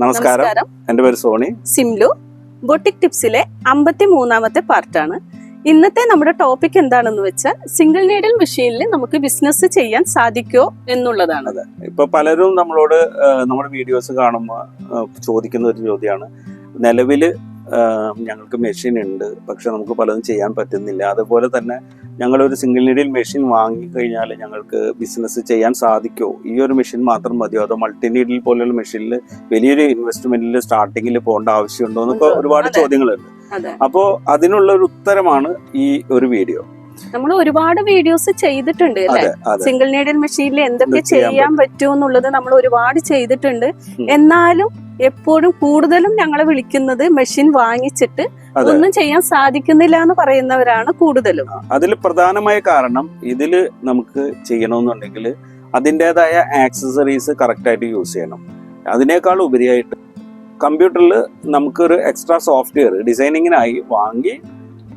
നമസ്കാരം. എന്റെ പേര് സോണി. സിംലു. ബൊട്ടിക് ടിപ്സിലെ അമ്പത്തി മൂന്നാമത്തെ പാർട്ടാണ്. ഇന്നത്തെ നമ്മുടെ ടോപ്പിക് എന്താണെന്ന് വെച്ചാൽ സിംഗിൾ നീഡിൽ മെഷീനിൽ നമുക്ക് ബിസിനസ് ചെയ്യാൻ സാധിക്കുമോ എന്നുള്ളതാണ് ഇപ്പൊ പലരും നമ്മളോട് നമ്മുടെ വീഡിയോസ് കാണുമ്പോൾ ചോദിക്കുന്ന ഒരു ചോദ്യമാണ്. നിലവിൽ ഞങ്ങൾക്ക് മെഷീൻ ഉണ്ട്. പക്ഷെ നമുക്ക് പലതും ചെയ്യാൻ പറ്റുന്നില്ല. അതുപോലെ തന്നെ ഞങ്ങളൊരു സിംഗിൾ നീഡിൽ മെഷീൻ വാങ്ങിക്കഴിഞ്ഞാൽ ഞങ്ങൾക്ക് ബിസിനസ് ചെയ്യാൻ സാധിക്കുമോ ഈ ഒരു മെഷീൻ മാത്രം മതിയോ? അതോ മൾട്ടി നീഡിൽ പോലെയുള്ള മെഷീനിൽ വലിയൊരു ഇൻവെസ്റ്റ്മെന്റിൽ സ്റ്റാർട്ടിങ്ങിൽ പോകേണ്ട ആവശ്യമുണ്ടോ? എന്നൊക്കെ ഒരുപാട് ചോദ്യങ്ങളുണ്ട്. അപ്പോൾ അതിനുള്ള ഒരു ഉത്തരമാണ് ഈ ഒരു വീഡിയോ നമ്മൾ ഒരുപാട് വീഡിയോസ് ചെയ്തിട്ടുണ്ട് അല്ലെ? സിംഗിൾ നീഡിൽ മെഷീനിൽ എന്തൊക്കെ ചെയ്യാൻ പറ്റുമെന്നുള്ളത് പറ്റും. എന്നുള്ളത് നമ്മൾ ഒരുപാട് ചെയ്തിട്ടുണ്ട്. എന്നാലും എപ്പോഴും കൂടുതലും ഞങ്ങളെ വിളിക്കുന്നത് മെഷീൻ വാങ്ങിച്ചിട്ട് ഒന്നും ചെയ്യാൻ സാധിക്കുന്നില്ല എന്ന് പറയുന്നവരാണ് കൂടുതലും. അതിൽ പ്രധാനമായ കാരണം ഇതിൽ നമുക്ക് ചെയ്യണമെന്നുണ്ടെങ്കിൽ അതിന്റെതായ ആക്സസറീസ് കറക്റ്റായിട്ട് യൂസ് ചെയ്യണം. അതിനേക്കാൾ ഉപരിയായിട്ട് കമ്പ്യൂട്ടറിൽ നമുക്കൊരു എക്സ്ട്രാ സോഫ്റ്റ്വെയർ ഡിസൈനിങ്ങിനായി വാങ്ങി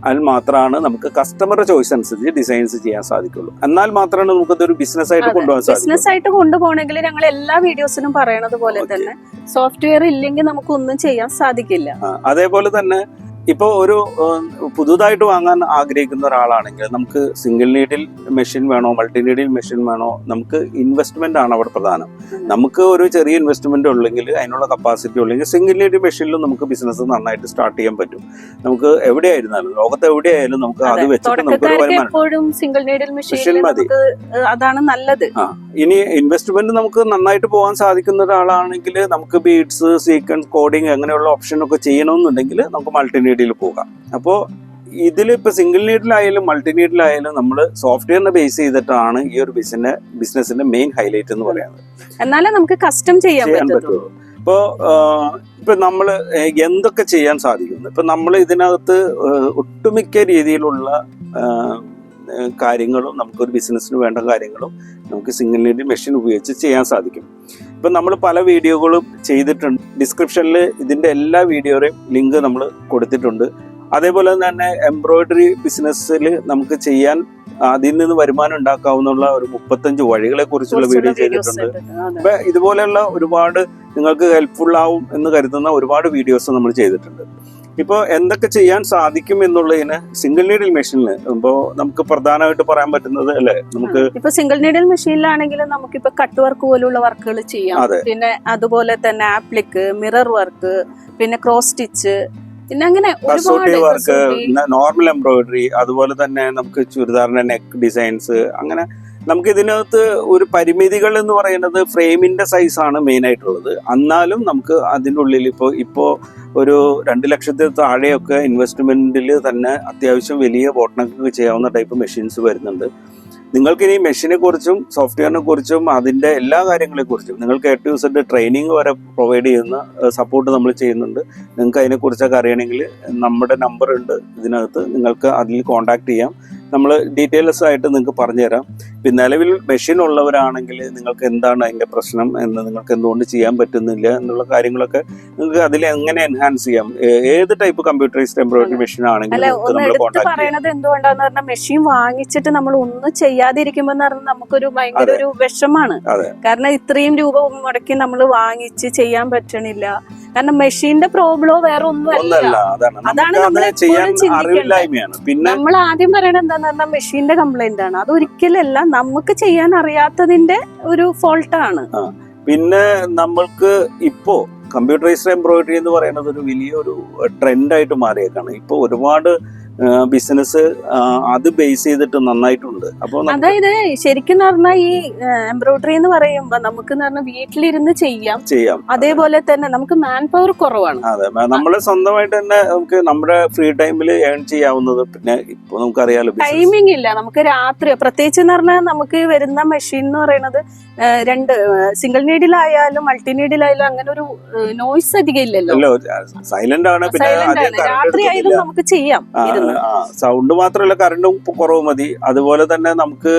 അതിൽ മാത്രമാണ് നമുക്ക് കസ്റ്റമറുടെ ചോയ്സ് അനുസരിച്ച് ഡിസൈൻസ് ചെയ്യാൻ സാധിക്കുള്ളൂ. എന്നാൽ മാത്രമാണ് നമുക്ക് ഇതൊരു ബിസിനസ് ആയിട്ട് കൊണ്ടുപോകാൻ കൊണ്ടുപോകാൻ ബിസിനസ് ആയിട്ട് കൊണ്ടുപോകണമെങ്കിൽ ഞങ്ങൾ എല്ലാ വീഡിയോസിനും പറയണത് പോലെ തന്നെ സോഫ്റ്റ്വെയർ ഇല്ലെങ്കിൽ നമുക്ക് ഒന്നും ചെയ്യാൻ സാധിക്കില്ല. അതേപോലെ തന്നെ ഇപ്പോൾ ഒരു പുതുതായിട്ട് വാങ്ങാൻ ആഗ്രഹിക്കുന്ന ഒരാളാണെങ്കിൽ നമുക്ക് സിംഗിൾ നീഡിൽ മെഷീൻ വേണോ മൾട്ടി നീഡിൽ മെഷീൻ വേണോ നമുക്ക് ഇൻവെസ്റ്റ്മെന്റ് ആണ് അവിടെ പ്രധാനം. നമുക്ക് ഒരു ചെറിയ ഇൻവെസ്റ്റ്മെന്റ് ഉള്ളെങ്കിൽ അതിനുള്ള കപ്പാസിറ്റി ഉള്ളെങ്കിൽ സിംഗിൾ നീഡിൽ മെഷീനിലും നമുക്ക് ബിസിനസ് നന്നായിട്ട് സ്റ്റാർട്ട് ചെയ്യാൻ പറ്റും. നമുക്ക് എവിടെയായിരുന്നാലും ലോകത്ത് എവിടെയായാലും നമുക്ക് അത് വെച്ചിട്ട് നമുക്ക് വരുമാനം. സിംഗിൾ നീഡിൽ മെഷീൻ മതി. അതാണ് നല്ലത്. ഇനി ഇൻവെസ്റ്റ്മെന്റ് നമുക്ക് നന്നായിട്ട് പോകാൻ സാധിക്കുന്ന ഒരാളാണെങ്കിൽ നമുക്ക് ബീഡ്സ് സീക്വൻസ് കോഡിംഗ് അങ്ങനെയുള്ള ഓപ്ഷൻ ഒക്കെ ചെയ്യണമെന്നുണ്ടെങ്കിൽ നമുക്ക് മൾട്ടി നീഡിൽ പോകാം അപ്പോൾ ഇതിൽ ഇപ്പോൾ സിംഗിൾ നീഡിലായാലും മൾട്ടി നീഡിലായാലും നമ്മൾ സോഫ്റ്റ്വെയറിനെ ബേസ് ചെയ്തിട്ടാണ് ഈ ഒരു ബിസിനെ ബിസിനസിന്റെ മെയിൻ ഹൈലൈറ്റ് എന്ന് പറയുന്നത് എന്നാലേ നമുക്ക് കസ്റ്റം ചെയ്യാൻ പറ്റുള്ളൂ. ഇപ്പോൾ ഇപ്പൊ നമ്മൾ എന്തൊക്കെ ചെയ്യാൻ സാധിക്കുന്നു? ഇപ്പൊ നമ്മൾ ഇതിനകത്ത് ഒട്ടുമിക്ക രീതിയിലുള്ള കാര്യങ്ങളും നമുക്കൊരു ബിസിനസ്സിന് വേണ്ട കാര്യങ്ങളും നമുക്ക് സിംഗിൾ നീഡിൽ മെഷീൻ ഉപയോഗിച്ച് ചെയ്യാൻ സാധിക്കും. ഇപ്പൊ നമ്മൾ പല വീഡിയോകളും ചെയ്തിട്ടുണ്ട്. ഡിസ്ക്രിപ്ഷനിൽ ഇതിന്റെ എല്ലാ വീഡിയോയുടെയും ലിങ്ക് നമ്മൾ കൊടുത്തിട്ടുണ്ട്. അതേപോലെ തന്നെ എംബ്രോയിഡറി ബിസിനസ്സിൽ നമുക്ക് ചെയ്യാൻ അതിൽ നിന്ന് വരുമാനം ഉണ്ടാക്കാവുന്ന ഒരു മുപ്പത്തഞ്ച് വഴികളെ കുറിച്ചുള്ള വീഡിയോ ചെയ്തിട്ടുണ്ട്. അപ്പൊ ഇതുപോലെയുള്ള ഒരുപാട് നിങ്ങൾക്ക് ഹെൽപ്ഫുൾ ആവും എന്ന് കരുതുന്ന ഒരുപാട് വീഡിയോസ് നമ്മൾ ചെയ്തിട്ടുണ്ട്. ഇപ്പോൾ എന്തൊക്കെ ചെയ്യാൻ സാധിക്കും എന്നുള്ളതിന് സിംഗിൾ നീഡിൽ മെഷീനിൽ ഇപ്പോൾ നമുക്ക് പ്രധാനമായിട്ട് പറയാൻ പറ്റുന്നത് അല്ലേ? നമുക്ക് ഇപ്പൊ സിംഗിൾ നീഡിൽ മെഷീനിലാണെങ്കിൽ നമുക്കിപ്പോ കട്ട് വർക്ക് പോലുള്ള വർക്കുകൾ ചെയ്യാം. പിന്നെ അതുപോലെ തന്നെ ആപ്ലിക്ക് മിറർ വർക്ക് പിന്നെ ക്രോസ് സ്റ്റിച്ച് പിന്നെ അങ്ങനെ കസൂട്ടി വർക്ക് നോർമൽ എംബ്രോയിഡറി അതുപോലെ തന്നെ നമുക്ക് ചുരിദാറിന്റെ നെക്ക് ഡിസൈൻസ് അങ്ങനെ നമുക്ക് ഇതിനകത്ത് ഒരു പരിമിതികൾ എന്ന് പറയുന്നത് ഫ്രെയിമിന്റെ സൈസാണ് മെയിൻ ആയിട്ടുള്ളത് എന്നാലും നമുക്ക് അതിനുള്ളിൽ ഇപ്പോൾ ഇപ്പോൾ ഒരു രണ്ട് ലക്ഷത്തിൽ താഴെയൊക്കെ ഇൻവെസ്റ്റ്മെന്റിൽ തന്നെ അത്യാവശ്യം വലിയ ബോട്ടണൊക്കെ ചെയ്യാവുന്ന ടൈപ്പ് മെഷീൻസ് വരുന്നുണ്ട്. നിങ്ങൾക്ക് ഇനി മെഷീനെ കുറിച്ചും സോഫ്റ്റ്വെയറിനെ കുറിച്ചും അതിന്റെ എല്ലാ കാര്യങ്ങളെക്കുറിച്ചും നിങ്ങൾക്ക് എട്ട് ദിവസത്തെ ട്രെയിനിങ് വരെ പ്രൊവൈഡ് ചെയ്യുന്ന സപ്പോർട്ട് നമ്മൾ ചെയ്യുന്നുണ്ട്. നിങ്ങൾക്ക് അതിനെക്കുറിച്ചൊക്കെ അറിയണമെങ്കിൽ നമ്മുടെ നമ്പർ ഉണ്ട് ഇതിനകത്ത്. നിങ്ങൾക്ക് അതിൽ കോൺടാക്ട് ചെയ്യാം. നമ്മൾ ഡീറ്റെയിൽസ് ആയിട്ട് നിങ്ങൾക്ക് പറഞ്ഞുതരാം. നിലവിൽ മെഷീൻ ഉള്ളവരാണെങ്കിൽ നിങ്ങൾക്ക് എന്താണ് അതിന്റെ പ്രശ്നം എന്ന് നിങ്ങൾക്ക് എന്തുകൊണ്ട് ചെയ്യാൻ പറ്റുന്നില്ല എന്നുള്ള കാര്യങ്ങളൊക്കെ നിങ്ങൾക്ക് അതിൽ എങ്ങനെ എൻഹാൻസ് ചെയ്യാം? ഏത് ടൈപ്പ് കമ്പ്യൂട്ടറൈസ്ഡ് എംബ്രോയിഡറി മെഷീൻ ആണെങ്കിലും പറയണത് എന്തുകൊണ്ടാന്ന് പറഞ്ഞാൽ മെഷീൻ വാങ്ങിച്ചിട്ട് നമ്മൾ ഒന്നും ചെയ്യാതിരിക്കുമ്പോൾ പറഞ്ഞാൽ നമുക്കൊരു ഭയങ്കര. ഒരു വിഷമാണ്. കാരണം ഇത്രയും രൂപ മുടക്കി നമ്മൾ വാങ്ങിച്ച് ചെയ്യാൻ പറ്റണില്ല. കാരണം മെഷീന്റെ പ്രോബ്ലമോ വേറെ ഒന്നുമല്ല. അതാണ്. നമ്മൾ എപ്പോഴും ചിന്തിക്കേണ്ടത്. നമ്മൾ ആദ്യം പറയണത് എന്താന്ന് പറഞ്ഞാൽ മെഷീന്റെ കംപ്ലൈന്റ് ആണ്. അത് ഒരിക്കലല്ല നമുക്ക് ചെയ്യാൻ അറിയാത്തതിന്റെ ഒരു ഫോൾട്ടാണ് പിന്നെ നമ്മൾക്ക് ഇപ്പോ കമ്പ്യൂട്ടറൈസ്ഡ് എംബ്രോയിഡറി എന്ന് പറയുന്നത് ഒരു വലിയൊരു ട്രെൻഡായിട്ട് മാറിയേക്കാണ്. ഇപ്പോൾ ഒരുപാട് ബിസിനസ് അത് ബേസ് ചെയ്തിട്ട് നന്നായിട്ടുണ്ട്. അപ്പോൾ അതായത് ശരിക്കും പറഞ്ഞാൽ ഈ എംബ്രോയിഡറി എന്ന് പറയുമ്പോൾ നമുക്ക് പറഞ്ഞാൽ വീട്ടിലിരുന്ന് ചെയ്യാം. ചെയ്യാം. അതേപോലെ തന്നെ നമുക്ക് മാൻ പവർ കുറവാണ്. അതെ. നമ്മൾ സ്വന്തമായിട്ട് തന്നെ നമുക്ക് നമ്മുടെ ഫ്രീ ടൈമിൽ ഏൺ ചെയ്യാവുന്നത് പിന്നെ ഇപ്പൊ നമുക്കറിയാലോ അറിയാലോ ടൈമിംഗ് ഇല്ല. നമുക്ക് രാത്രി പ്രത്യേകിച്ച് എന്ന് പറഞ്ഞാൽ നമുക്ക് വരുന്ന മെഷീൻ എന്ന് പറയുന്നത് രണ്ട് സിംഗിൾ നീഡിലായാലും മൾട്ടി നീഡിലായാലും അങ്ങനെ ഒരു നോയ്സ് അധികം ഇല്ലല്ലോ. സൈലന്റ് ആണ്. രാത്രി ആയാലും നമുക്ക് ചെയ്യാം സൗണ്ട് മാത്രമല്ല കറണ്ടും കുറവ് മതി. അതുപോലെ തന്നെ നമുക്ക്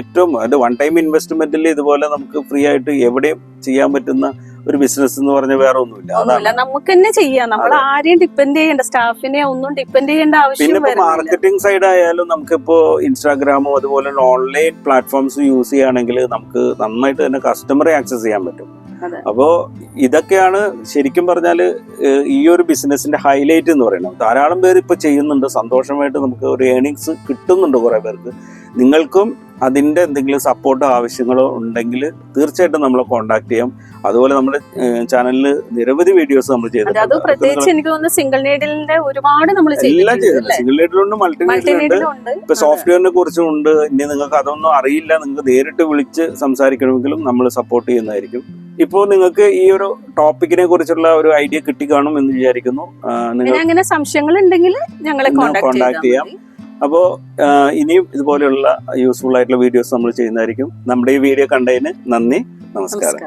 ഏറ്റവും വൺ ടൈം ഇൻവെസ്റ്റ്മെന്റിൽ ഇതുപോലെ നമുക്ക് ഫ്രീ ആയിട്ട് എവിടെയും ചെയ്യാൻ പറ്റുന്ന ഒരു ബിസിനസ് എന്ന് പറഞ്ഞ വേറെ ഒന്നുമില്ല. നമുക്ക് തന്നെ ചെയ്യാം. നമ്മൾ ആരെയും ഡിപ്പെൻഡ് ചെയ്യേണ്ട സ്റ്റാഫിനെ ഒന്നും ഡിപ്പെൻഡ് ചെയ്യേണ്ട ആവശ്യം വരുന്നില്ല മാർക്കറ്റിംഗ് സൈഡ് ആയാലും നമുക്കിപ്പോ ഇൻസ്റ്റാഗ്രാമോ അതുപോലെ ഓൺലൈൻ പ്ലാറ്റ്ഫോംസ് യൂസ് ചെയ്യുകയാണെങ്കിൽ നമുക്ക് നന്നായിട്ട് തന്നെ കസ്റ്റമറെ ആക്സസ് ചെയ്യാൻ പറ്റും. അപ്പോ ഇതൊക്കെയാണ് ശരിക്കും പറഞ്ഞാൽ ഈ ഒരു ബിസിനസിന്റെ ഹൈലൈറ്റ് എന്ന് പറയുന്നത്. ധാരാളം പേര് ഇപ്പൊ ചെയ്യുന്നുണ്ട്. സന്തോഷമായിട്ട് നമുക്ക് ഒരു ഏണിങ്സ് കിട്ടുന്നുണ്ട് കുറെ പേർക്ക്. നിങ്ങൾക്കും അതിന്റെ എന്തെങ്കിലും സപ്പോർട്ടോ ആവശ്യങ്ങളോ ഉണ്ടെങ്കിൽ തീർച്ചയായിട്ടും നമ്മളെ കോൺടാക്ട് ചെയ്യാം. അതുപോലെ നമ്മുടെ ചാനലിൽ നിരവധി വീഡിയോസ് നമ്മൾ ചെയ്തിട്ടുണ്ട്. പ്രത്യേകിച്ച് എനിക്ക് തോന്നുന്നു സിംഗിൾ നീഡിലിന്റെ ഒരുപാട് നമ്മൾ എല്ലാം ചെയ്തിട്ടുണ്ട് സിംഗിൾ മൾട്ടി ഉണ്ട്. ഇപ്പൊ സോഫ്റ്റ്വെയറിനെ കുറിച്ചും ഉണ്ട്. ഇനി നിങ്ങൾക്ക് അതൊന്നും അറിയില്ല. നിങ്ങൾക്ക് നേരിട്ട് വിളിച്ച് സംസാരിക്കണമെങ്കിലും നമ്മൾ സപ്പോർട്ട് ചെയ്യുന്നതായിരിക്കും. ഇപ്പോൾ നിങ്ങൾക്ക് ഈ ഒരു ടോപ്പിക്കിനെ കുറിച്ചുള്ള ഒരു ഐഡിയ കിട്ടി കാണും എന്ന് വിചാരിക്കുന്നു. നിങ്ങൾ അങ്ങനെ സംശയങ്ങൾ ഉണ്ടെങ്കിൽ ഞങ്ങളെ കോൺടാക്ട് ചെയ്യാം. അപ്പോൾ ഇനിയും ഇതുപോലെയുള്ള യൂസ്ഫുൾ ആയിട്ടുള്ള വീഡിയോസ് നമ്മൾ ചെയ്യുന്നതായിരിക്കും. നമ്മുടെ ഈ വീഡിയോ കണ്ടതിന് നന്ദി നമസ്കാരം.